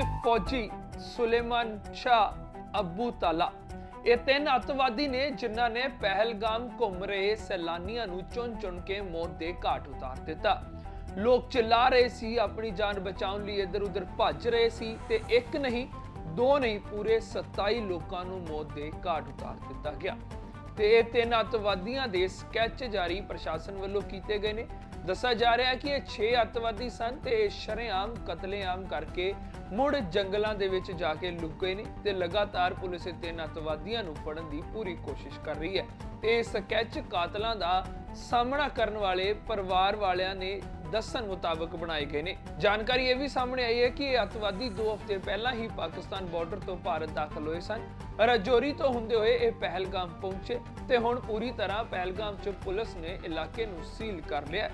ਫੌਜੀ ਸੁਲੇਮਾਨ ਸ਼ਾਹ ਅਬੂ ਤਾਲਾ। ਇਹ ਤਿੰਨ ਅੱਤਵਾਦੀ ਨੇ ਜਿਨ੍ਹਾਂ ਨੇ ਪਹਿਲਗਾਮ ਘੁੰਮ ਰਹੇ ਸੈਲਾਨੀਆਂ ਨੂੰ ਚੁਣ-ਚੁਣ ਕੇ ਮੌਤ ਦੇ ਘਾਟ ਉਤਾਰ ਦਿੱਤਾ। ਲੋਕ ਚਿल्ला ਰਹੇ ਸੀ, ਆਪਣੀ ਜਾਨ ਬਚਾਉਣ ਲਈ ਇੱਧਰ-ਉੱਧਰ ਭੱਜ ਰਹੇ ਸੀ ਤੇ ਇੱਕ ਨਹੀਂ, ਦੋ ਨਹੀਂ, ਪੂਰੇ 27 ਲੋਕਾਂ ਨੂੰ ਮੌਤ ਦੇ ਘਾਟ ਉਤਾਰ ਦਿੱਤਾ ਗਿਆ। ਤੇ ਇਹ ਤਿੰਨ ਅੱਤਵਾਦੀਆਂ ਦੇ ਸਕੈਚ ਜਾਰੀ ਪ੍ਰਸ਼ਾਸਨ ਵੱਲੋਂ ਕੀਤੇ ਗਏ ਨੇ। ਦੱਸਿਆ ਜਾ ਰਿਹਾ ਹੈ ਕਿ ਇਹ 6 ਅੱਤਵਾਦੀ ਸਨ ਤੇ ਇਹ ਸ਼ਰੇਆਮ ਕਤਲੇਆਮ ਕਰਕੇ ਮੁੜ ਜੰਗਲਾਂ ਦੇ ਵਿੱਚ ਜਾ ਕੇ ਲੁਕ ਗਏ ਨੇ ਤੇ ਲਗਾਤਾਰ ਪੁਲਿਸ ਇਹ ਤਿੰਨ ਅੱਤਵਾਦੀਆਂ ਨੂੰ ਫੜਨ ਦੀ ਪੂਰੀ ਕੋਸ਼ਿਸ਼ ਕਰ ਰਹੀ ਹੈ। ਤੇ ਇਹ ਸਕੈਚ ਕਾਤਲਾਂ ਦਾ ਸਾਹਮਣਾ ਕਰਨ ਵਾਲੇ ਪਰਿਵਾਰ ਵਾਲਿਆਂ ਨੇ ਦੱਸਣ ਮੁਤਾਬਕ ਬਣਾਏ ਗਏ ਨੇ। ਜਾਣਕਾਰੀ ਇਹ ਵੀ ਸਾਹਮਣੇ ਆਈ ਹੈ ਕਿ ਇਹ ਅੱਤਵਾਦੀ 2 ਹਫ਼ਤੇ ਪਹਿਲਾਂ ਹੀ ਪਾਕਿਸਤਾਨ ਬਾਰਡਰ ਤੋਂ ਭਾਰਤ ਦਾਖਲ ਹੋਏ ਸਨ। ਰਜੌਰੀ ਤੋਂ ਹੁੰਦੇ ਹੋਏ ਇਹ ਪਹਿਲਗਾਮ ਪਹੁੰਚੇ ਤੇ ਹੁਣ ਪੂਰੀ ਤਰ੍ਹਾਂ ਪਹਿਲਗਾਮ 'ਚ ਪੁਲਿਸ ਨੇ ਇਲਾਕੇ ਨੂੰ ਸੀਲ ਕਰ ਲਿਆ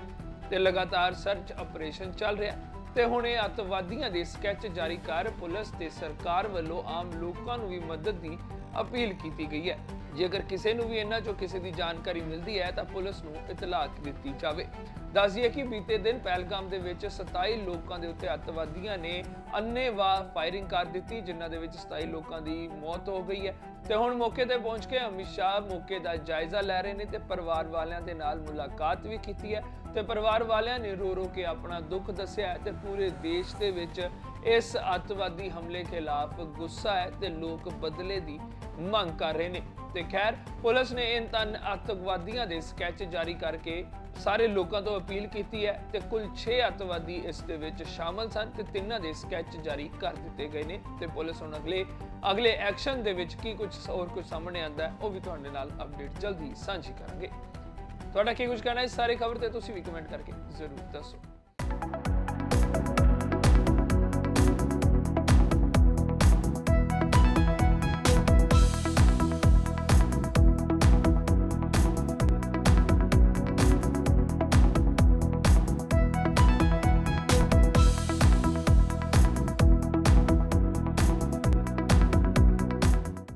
ਤੇ ਲਗਾਤਾਰ ਸਰਚ ਆਪਰੇਸ਼ਨ ਚੱਲ ਰਿਹਾ ਤੇ ਹੁਣ ਇਹ ਅੱਤਵਾਦੀਆਂ ਦੇ ਸਕੈਚ ਜਾਰੀ ਕਰ ਪੁਲਿਸ ਤੇ ਸਰਕਾਰ ਵੱਲੋਂ ਆਮ ਲੋਕਾਂ ਨੂੰ ਵੀ ਮਦਦ ਦੀ ਅਪੀਲ ਕੀਤੀ ਗਈ ਹੈ। ਜੇਕਰ ਕਿਸੇ ਨੂੰ ਵੀ ਇਹਨਾਂ ਚੋਂ ਕਿਸੇ ਦੀ ਜਾਣਕਾਰੀ ਮਿਲਦੀ ਹੈ, ਤਾਂ ਪੁਲਿਸ ਨੂੰ ਇਤਲਾਹ ਦਿੱਤੀ ਜਾਵੇ। ਦੱਸ ਦਈਏ ਕਿ ਬੀਤੇ ਦਿਨ ਪਹਿਲਗਾਮ ਦੇ ਵਿੱਚ 27 ਲੋਕਾਂ ਦੇ ਉੱਤੇ ਅੱਤਵਾਦੀਆਂ ਨੇ ਅੰਨੇਵਾਹ ਫਾਇਰਿੰਗ ਕਰ ਦਿੱਤੀ, ਜਿਨ੍ਹਾਂ ਦੇ ਵਿੱਚ 27 ਲੋਕਾਂ ਦੀ ਮੌਤ ਹੋ ਗਈ ਹੈ। ਤੇ ਹੁਣ ਮੌਕੇ ਤੇ ਪਹੁੰਚ ਕੇ ਅਮਿਤ ਸ਼ਾਹ ਮੌਕੇ ਦਾ ਜਾਇਜ਼ਾ ਲੈ ਰਹੇ ਨੇ ਤੇ ਪਰਿਵਾਰ ਵਾਲਿਆਂ ਦੇ ਨਾਲ ਮੁਲਾਕਾਤ ਵੀ ਕੀਤੀ ਹੈ। ਤੇ ਪਰਿਵਾਰ ਵਾਲਿਆਂ ਨੇ ਰੋ ਰੋ ਕੇ ਆਪਣਾ ਦੁੱਖ ਦੱਸਿਆ ਹੈ ਤੇ ਪੂਰੇ ਦੇਸ਼ ਦੇ ਵਿੱਚ ਇਸ ਅੱਤਵਾਦੀ ਹਮਲੇ ਖਿਲਾਫ ਗੁੱਸਾ ਹੈ ਤੇ ਲੋਕ ਬਦਲੇ ਦੀ ਮੰਗ ਕਰ ਰਹੇ ਨੇ। ਤੇ ਖੈਰ, ਪੁਲਿਸ ਨੇ ਇਨ ਤਨ ਅੱਤਵਾਦੀਆਂ ਦੇ ਸਕੈਚ ਜਾਰੀ ਕਰਕੇ ਸਾਰੇ ਲੋਕਾਂ ਤੋਂ ਅਪੀਲ ਕੀਤੀ ਹੈ ਤੇ ਕੁੱਲ 6 ਅੱਤਵਾਦੀ ਇਸ ਦੇ ਵਿੱਚ ਸ਼ਾਮਲ ਸਨ ਤੇ ਤਿੰਨਾਂ ਦੇ ਸਕੈਚ ਜਾਰੀ ਕਰ ਦਿੱਤੇ ਗਏ ਨੇ। ਤੇ ਪੁਲਿਸ ਹੁਣ ਅਗਲੇ ਅਗਲੇ ਐਕਸ਼ਨ ਦੇ ਵਿੱਚ ਕੀ ਕੁਝ ਹੋਰ ਕੁਝ ਸਾਹਮਣੇ ਆਉਂਦਾ ਹੈ, ਉਹ ਵੀ ਤੁਹਾਡੇ ਨਾਲ ਅਪਡੇਟ ਜਲਦੀ ਸਾਂਝੀ ਕਰਾਂਗੇ। ਤੁਹਾਡਾ ਕੀ ਕੁਝ ਕਹਿਣਾ ਹੈ? ਇਸ ਸਾਰੇ ਖਬਰ ਤੇ ਤੁਸੀਂ ਵੀ ਕਮੈਂਟ ਕਰਕੇ ਜ਼ਰੂਰ ਦੱਸੋ।